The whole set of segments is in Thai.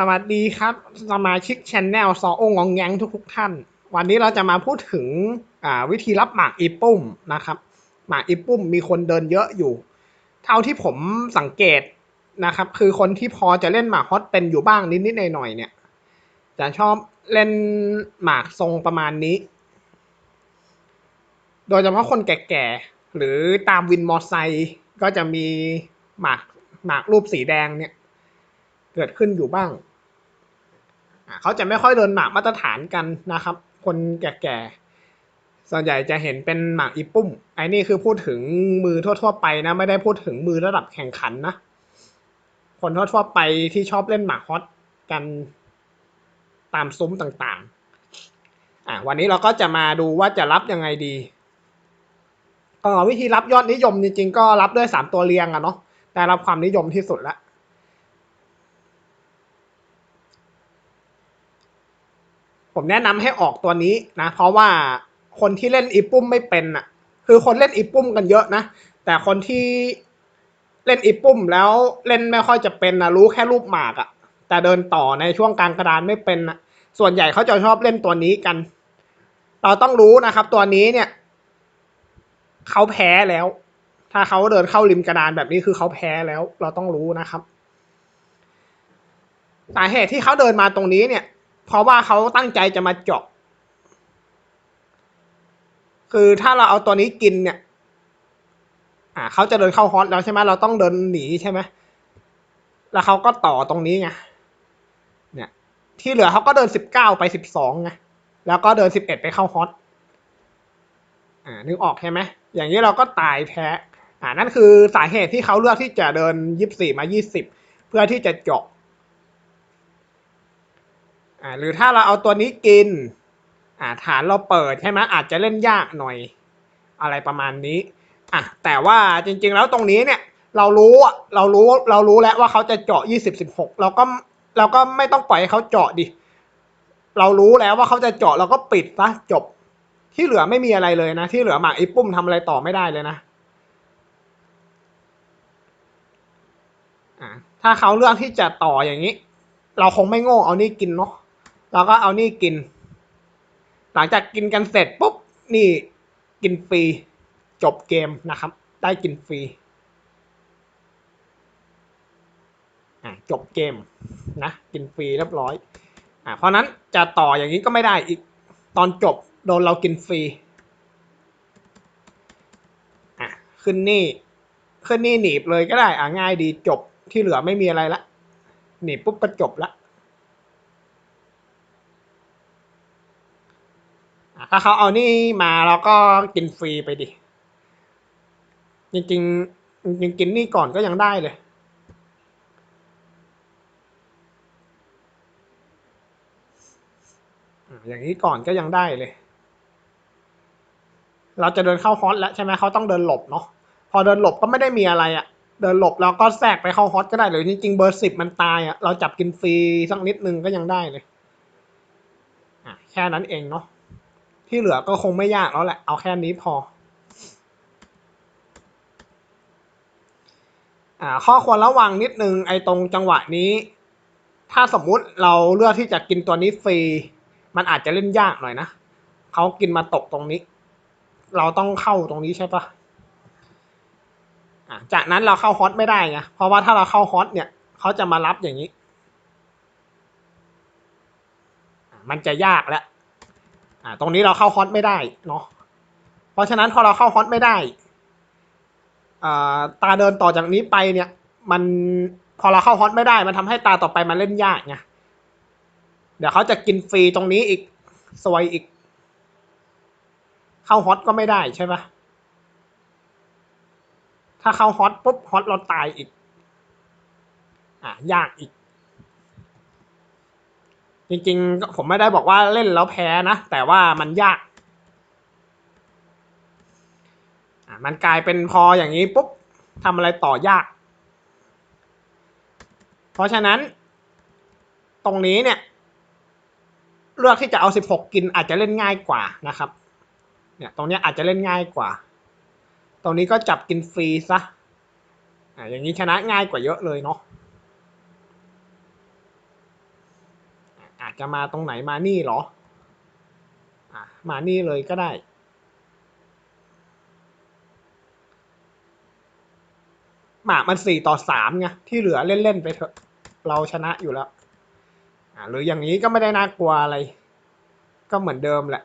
สวัสดีครับ สมาชิกช anel ซอโองงงแงงทุกทุกท่าน วันนี้เราจะมาพูดถึงวิธีรับหมากอีปุ้มนะครับ หมากอีปุ้มมีคนเดินเยอะอยู่ เท่าที่ผมสังเกตนะครับ คือคนที่พอจะเล่นหมากฮอตเป็นอยู่บ้างนิดๆหน่อยๆเนี่ยจะชอบเล่นหมากทรงประมาณนี้ โดยเฉพาะคนแก่ๆหรือตามวินมอไซค์ก็จะมีหมากหมากรูปสีแดงเนี่ยเกิดขึ้นอยู่บ้าง เขาจะไม่ค่อยเดินหมากมาตรฐานกันนะครับ คนแก่ๆส่วนใหญ่จะเห็นเป็นหมากอีปุ้มไอ้นี่คือพูดถึงมือทั่วๆไปนะ ไม่ได้พูดถึงมือระดับแข่งขันนะ คนทั่วๆไปที่ชอบเล่นหมากฮอตกันตามซุ้มต่างๆ อะวันนี้เราก็จะมาดูว่าจะรับยังไงดีก็วิธีรับยอดนิยมจริงๆก็รับด้วยสามตัวเรียงอะเนาะได้รับความนิยมที่สุดละ ผมแนะนำให้ออกตัวนี้นะ เพราะว่าคนที่เล่นอีปุ้มไม่เป็นอะ คือคนเล่นอีปุ้มกันเยอะนะ แต่คนที่เล่นอีปุ้มแล้วเล่นไม่ค่อยจะเป็นนะรู้แค่รูปหมากอะ แต่เดินต่อในช่วงกลางกระดานไม่เป็นนะส่วนใหญ่เขาจะชอบเล่นตัวนี้กัน เราต้องรู้นะครับ ตัวนี้เนี่ยเขาแพ้แล้ว ถ้าเขาเดินเข้าริมกระดานแบบนี้คือเขาแพ้แล้ว เราต้องรู้นะครับสาเหตุที่เขาเดินมาตรงนี้เนี่ย เพราะว่าเขาตั้งใจจะมาเจาะ คือถ้าเราเอาตัวนี้กินเนี่ย อ่าเขาจะเดินเข้าฮอตแล้วใช่ไหมเราต้องเดินหนีใช่ไหมแล้วเขาก็ต่อตรงนี้ไง เนี่ย ที่เหลือเขาก็เดินสิบเก้าไปสิบสองไง แล้วก็เดินสิบเอ็ดไปเข้าฮอต อ่า นึกออกใช่ไหม อย่างนี้เราก็ตายแพ้ อ่า นั่นคือสาเหตุที่เขาเลือกที่จะเดินยี่สี่มายี่สิบเพื่อที่จะเจาะ อ่าหรือถ้าเราเอาตัวนี้กินอ่าฐานเราเปิดใช่ไหมอาจจะเล่นยากหน่อย อะไรประมาณนี้อะแต่ว่าจริงๆแล้วตรงนี้เนี่ยเรารู้เรารู้เรารู้แล้วว่าเขาจะเจาะยี่สิบสิบหกเราก็เราก็ไม่ต้องปล่อยให้เขาเจาะดิเรารู้แล้วว่าเขาจะเจาะเราก็ปิดซะจบ ที่เหลือไม่มีอะไรเลยนะ ที่เหลือหมากอ้ปุ้มทำอะไรต่อไม่ได้เลยนะอ่าถ้าเขาเลือกที่จะต่ออย่างนี้ เราคงไม่โง่เอานี่กินเนาะ เราก็เอานี่กิน หลังจากกินกันเสร็จปุ๊บนี่กินฟรีจบเกมนะครับ ได้กินฟรีจบเกมนะกินฟรีเรียบร้อยอะเพราะนั้นจะต่ออย่างนี้ก็ไม่ได้อีกตอนจบโดนเรากินฟรีอะขึ้นนี่ขึ้นนี่หนีบเลยก็ได้อะง่ายดีจบที่เหลือไม่มีอะไรละหนีบปุ๊บก็จบละ อะ ถ้าเขาเอานี่มาเราก็กินฟรีไปดิ จริงๆจริงกินนี่ก่อนก็ยังได้เลยอะอย่างนี้ก่อนก็ยังได้เลย เราจะเดินเข้าฮอตแล้วใช่ไหมเขาต้องเดินหลบเนาะ พอเดินหลบก็ไม่ได้มีอะไรอะ่ะ เดินหลบแล้วก็แทรกไปเข้าฮอตก็ได้หรือจริงๆเบอร์สิบมันตายอะ่ะ เราจับกินฟรีสักนิดนึงก็ยังได้เลย อะแค่นั้นเองเนาะ ที่เหลือก็คงไม่ยากแล้วแหละ เอาแค่นี้พออ่าข้อควรระวังนิดนึงไอ้ตรงจังหวะนี้ ถ้าสมมุติเราเลือกที่จะกินตัวนี้ฟรี มันอาจจะเล่นยากหน่อยนะเขากินมาตกตรงนี้ เราต้องเข้าตรงนี้ใช่ปะอะจากนั้นเราเข้าฮอตไม่ได้ไงเพราะว่าถ้าเราเข้าฮอตเนี่ยเขาจะมารับอย่างนี้ มันจะยากแล้ว อ่าตรงนี้เราเข้าฮอตไม่ได้เนาะเพราะฉะนั้นพอเราเข้าฮอตไม่ได้อ่าตาเดินต่อจากนี้ไปเนี่ย มันพอเราเข้าฮอตไม่ได้ มันทำให้ตาต่อไปมันเล่นยากไงเดี๋ยวเขาจะกินฟรีตรงนี้อีกซวยอีก เข้าฮอตก็ไม่ได้ใช่ปะถ้าเข้าฮอตปุ๊บฮอตเราตายอีก อะยากอีก จริงๆ ผมไม่ได้บอกว่าเล่นแล้วแพ้นะ แต่ว่ามันยากมันกลายเป็นพออย่างนี้ปุ๊บทำอะไรต่อยาก เพราะฉะนั้น ตรงนี้เนี่ย เลือกที่จะเอาสิบหกกินอาจจะเล่นง่ายกว่านะครับ เนี่ยตรงนี้อาจจะเล่นง่ายกว่า ตรงนี้ก็จับกินฟรีซะอ่าอย่างนี้ชนะง่ายกว่าเยอะเลยเนาะ จะมาตรงไหนมานี่เหรออะมานี่เลยก็ได้ หมากมันสี่ต่อสามไงที่เหลือเล่น ๆ ไปเถอะ เราชนะอยู่แล้วอ่าหรืออย่างนี้ก็ไม่ได้น่ากลัวอะไร ก็เหมือนเดิมแหละ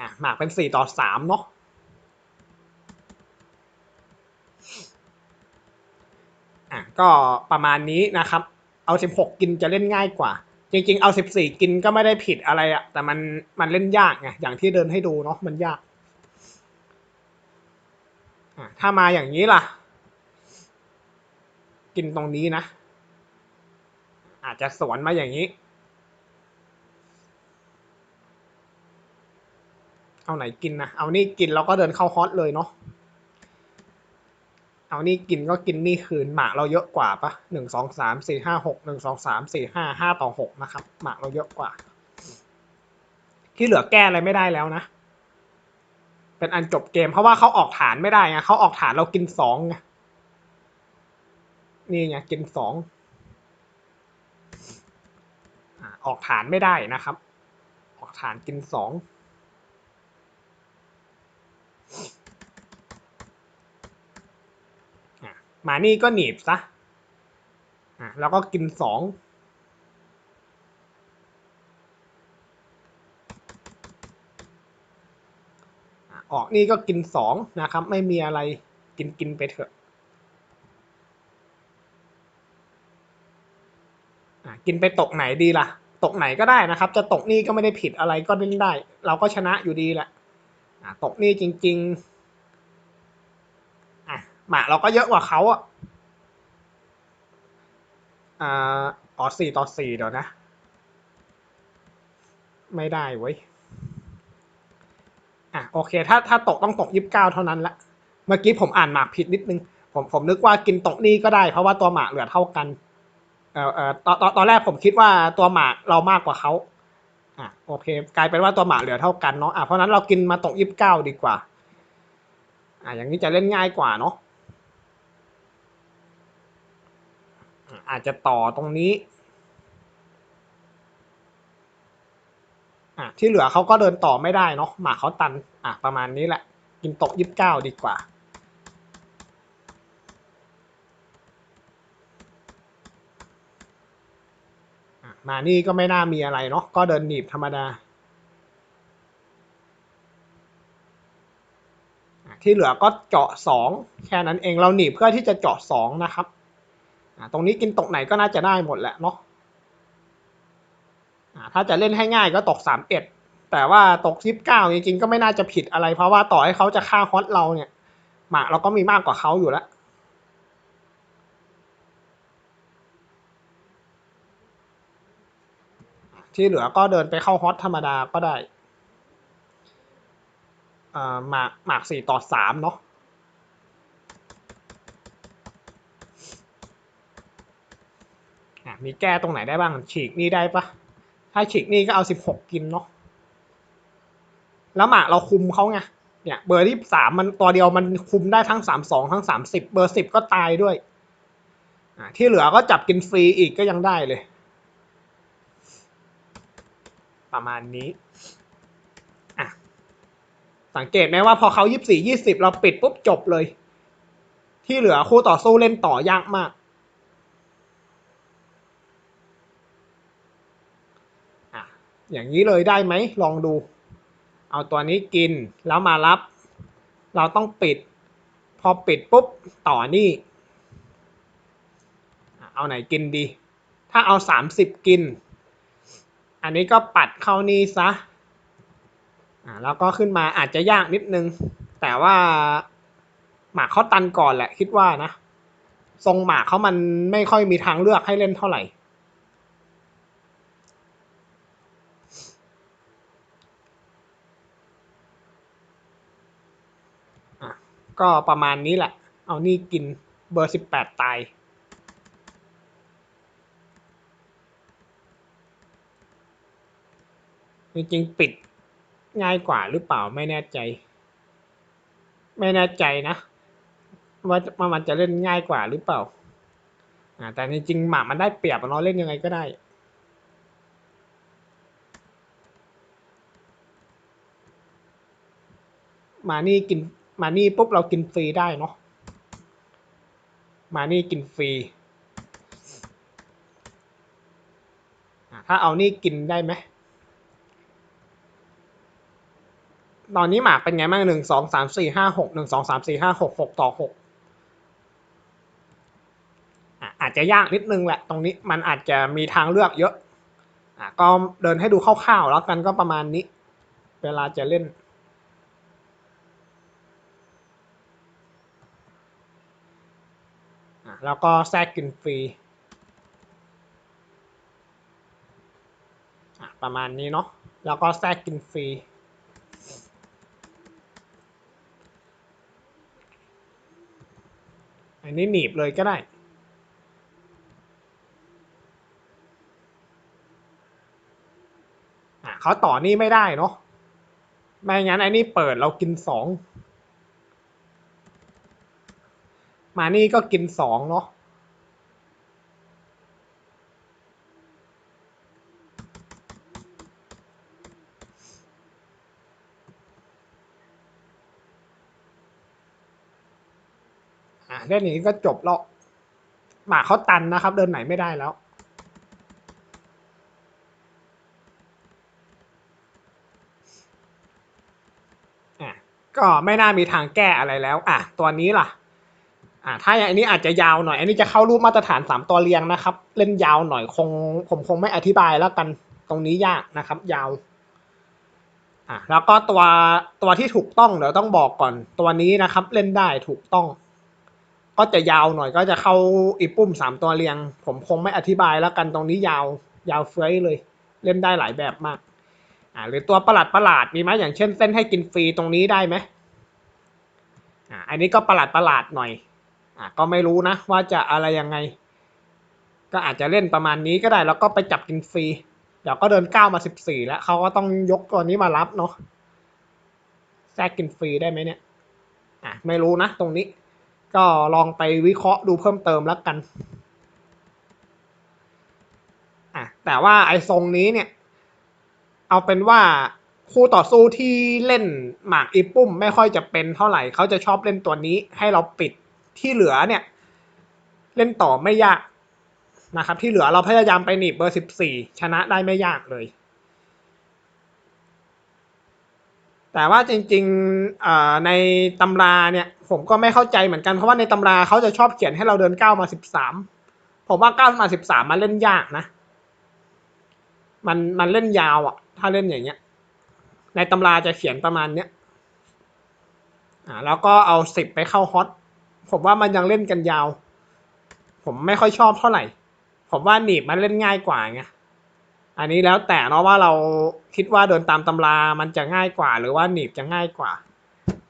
อะหมากเป็นสี่ต่อสามเนาะ อะก็ประมาณนี้นะครับ เอาสิบหกกินจะเล่นง่ายกว่า จริง ๆ เอาสิบสี่กินก็ไม่ได้ผิดอะไรอะแต่มันมันเล่นยากไงอย่างที่เดินให้ดูเนาะมันยากอะถ้ามาอย่างนี้ล่ะ กินตรงนี้นะ อาจจะสวนมาอย่างนี้ เอาไหนกินนะเอานี่กินแล้วก็เดินเข้าฮอตเลยเนาะ เอานี่กินก็กินนี่คืนหมากเราเยอะกว่าปะหนึ่งสองสามสี่ห้าหกหนึ่งสองสามสี่ห้าห้าต่อหกนะครับ หมากเราเยอะกว่า ที่เหลือแก้อะไรไม่ได้แล้วนะ เป็นอันจบเกมเพราะว่าเขาออกฐานไม่ได้ไงเขาออกฐานเรากินสองไงนี่ไงกินสองอ่าออกฐานไม่ได้นะครับ ออกฐานกินสองอะ มานี่ก็หนีบซะอะแล้วก็กินสองออกนี่ก็กินสองนะครับ ไม่มีอะไรกินกินไปเถอะกินไปตกไหนดีล่ะ ตกไหนก็ได้นะครับ จะตกนี่ก็ไม่ได้ผิดอะไรก็เล่นได้ เราก็ชนะอยู่ดีแหละตกนี่จริง ๆ หมาเราก็เยอะกว่าเขาอะอ่าอ๋อสี่ต่อสี่เดี๋ยวนะ ไม่ได้เว้ยอะโอเค ถ้าถ้าตกต้องตกยีิบเก้าเท่านั้นละ เมื่อกี้ผมอ่านหมากผิดนิดนึง ผมผมนึกว่ากินตกนี่ก็ได้ เพราะว่าตัวหมากเหลือเท่ากันเอ่อเอ่อตอนตอนตอนแรกผมคิดว่าตัวหมากเรามากกว่าเขาอะโอเค กลายเป็นว่าตัวหมากเหลือเท่ากันเนาะอะเพราะฉะนั้นเรากินมาตกยี่สิบเก้าดีกว่า อะอย่างนี้จะเล่นง่ายกว่าเนาะ อาจจะต่อตรงนี้อะที่เหลือเขาก็เดินต่อไม่ได้เนาะหมากเขาตันอะประมาณนี้แหละ กินตกยิบเก้าดีกว่าอมานี่ก็ไม่น่ามีอะไรเนาะก็เดินหนีบธรรมดา ที่เหลือก็เจาะสองแค่นั้นเองเราหนีบเพื่อที่จะเจาะสองนะครับ ตรงนี้กินตกไหนก็น่าจะได้หมดแหละเนาะถ้าจะเล่นให้ง่ายก็ตกสามเอ็ดแต่ว่าตกยิบเก้าจริงๆก็ไม่น่าจะผิดอะไร เพราะว่าต่อให้เขาจะฆ่าฮอตเราเนี่ยหมากเราก็มีมากกว่าเขาอยู่แล้วที่เหลือก็เดินไปเข้าฮอตธรรมดาก็ได้หมากหมากสี่ต่อสามเนาะอะ มีแก้ตรงไหนได้บ้าง ฉีกนี่ได้ปะถ้าฉีกนี่ก็เอาสิบหกกินเนาะ แล้วหมากเราคุมเขาไง เนี่ย เบอร์ที่สามมันตัวเดียวมันคุมได้ทั้งสามสองทั้งสามสิบเบอร์สิบก็ตายด้วย อ่า ที่เหลือก็จับกินฟรีอีกก็ยังได้เลย ประมาณนี้ อะ สังเกตไหมว่าพอเขายี่สี่ยี่สิบเราปิดปุ๊บจบเลย ที่เหลือคู่ต่อสู้เล่นต่อยากมาก อย่างนี้เลยได้ไหมลองดู เอาตัวนี้กินแล้วมารับ เราต้องปิด พอปิดปุ๊บต่อนี่ เอาไหนกินดี ถ้าเอาสามสิบกิน อันนี้ก็ปัดเข้านี่ซะอ่าแล้วก็ขึ้นมาอาจจะยากนิดนึง แต่ว่าหมากเขาตันก่อนแหละคิดว่านะ ทรงหมากเขามันไม่ค่อยมีทางเลือกให้เล่นเท่าไหร่ ก็ประมาณนี้แหละ เอานี่กินเบอร์สิบแปดตายจริงๆปิดง่ายกว่าหรือเปล่าไม่แน่ใจ ไม่แน่ใจนะ ว่าว่ามันจะเล่นง่ายกว่าหรือเปล่าอ่าแต่จริงๆหมามันได้เปรียบอะเนาเล่นยังไงก็ได้มานี่กิน มานี่ปุ๊บเรากินฟรีได้เนาะมานี่กินฟรีถ้าเอานี่กินได้ไหมตอนนี้หมากเป็นไงบ้างหนึ่งสองสามสี่ห้าหกหนึ่งสองสามสี่ห้าหกหกต่อหกอะอาจจะยากนิดนึงแหละตรงนี้มันอาจจะมีทางเลือกเยอะอะก็เดินให้ดูคร่าวๆแล้วกันก็ประมาณนี้ เวลาจะเล่น อะ แล้วก็แทรกกินฟรี ประมาณนี้เนาะ แล้วก็แทรกกินฟรี อันนี้หนีบเลยก็ได้เขาต่อนี่ไม่ได้เนาะ ไม่งั้นไอ้นี่เปิดเรากินสอง มานี่ก็กินสองเนาะอะเล่นอย่างนี้ก็จบแล้วหมาเขาตันนะครับ เดินไหนไม่ได้แล้ว อะ ก็ไม่น่ามีทางแก้อะไรแล้ว อะ ตัวนี้ล่ะ อะถ้าอย่างนี้อาจจะยาวหน่อยอันนี้จะเข้ารูปมาตรฐานสามตัวเรียงนะครับ เล่นยาวหน่อยคงผมคงไม่อธิบายแล้วกันตรงนี้ยากนะครับ ยาวอะแล้วก็ตัวตัวที่ถูกต้องเดี๋ยวต้องบอกก่อน ตัวนี้นะครับ เล่นได้ถูกต้อง ก็จะยาวหน่อยก็จะเข้าอีปุ่มสามตัวเรียง ผมคงไม่อธิบายแล้วกันตรงนี้ยาว ยาวเฟ้ยเลย เล่นได้หลายแบบมากอ่าหรือตัวประหลาดประหลาดมีไหมอย่างเช่นเส้นให้กินฟรีตรงนี้ได้ไหมอ่าอันนี้ก็ประหลาดประหลาดหน่อย อ่าก็ไม่รู้นะว่าจะอะไรยังไง ก็อาจจะเล่นประมาณนี้ก็ได้แล้วก็ไปจับกินฟรี เดี๋ยวก็เดินเก้ามาสิบสี่แล้วเขาก็ต้องยกตัวนี้มารับเนาะแทรกกินฟรีได้ไหมเนี่ยอะไม่รู้นะตรงนี้ ก็ลองไปวิเคราะห์ดูเพิ่มเติมแล้วกันอะแต่ว่าไอ้ทรงนี้เนี่ย เอาเป็นว่าคู่ต่อสู้ที่เล่นหมากอีปุ้มไม่ค่อยจะเป็นเท่าไหร่เขาจะชอบเล่นตัวนี้ให้เราปิด ที่เหลือเนี่ย เล่นต่อไม่ยากนะครับ ที่เหลือเราพยายามไปหนีบเบอร์สิบสี่ชนะได้ไม่ยากเลย แต่ว่าจริงๆในตำราเนี่ยผมก็ไม่เข้าใจเหมือนกัน เพราะว่าในตำราเขาจะชอบเขียนให้เราเดินก้ามาสิบสามผมว่าก้ามาสิบสามมาเล่นยากนะ มันมันเล่นยาวอะ่ะถ้าเล่นอย่างเงี้ย ในตำราจะเขียนประมาณเนี้ยอ่าแล้วก็เอาสิบไปเข้าฮอต ผมว่ามันยังเล่นกันยาว ผมไม่ค่อยชอบเท่าไหร่ ผมว่าหนีบมันเล่นง่ายกว่าไงอันนี้แล้วแต่เนาะว่าเราคิดว่าเดินตามตำรามันจะง่ายกว่า หรือว่าหนีบจะง่ายกว่า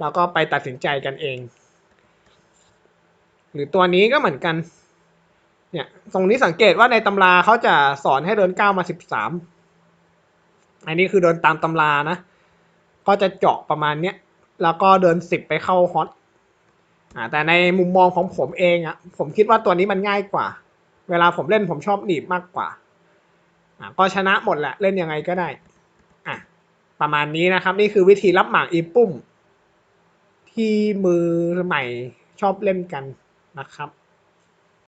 เราก็ไปตัดสินใจกันเอง หรือตัวนี้ก็เหมือนกัน เนี่ย ตรงนี้สังเกตว่าในตำราเขาจะสอนให้เดินก้าวมาสิบสามอันนี้คือเดินตามตำรานะ ก็จะเจาะประมาณเนี้ย แล้วก็เดินสิบไปเข้าฮอต อ่าแต่ในมุมมองของผมเองอะ่ะผมคิดว่าตัวนี้มันง่ายกว่า เวลาผมเล่นผมชอบหนีบมากกว่าอ่าก็ชนะหมดแหละเล่นยังไงก็ได้อะประมาณนี้นะครับนี่คือวิธีรับหมากอีปุ่ม ที่มือใหม่ชอบเล่นกันนะครับ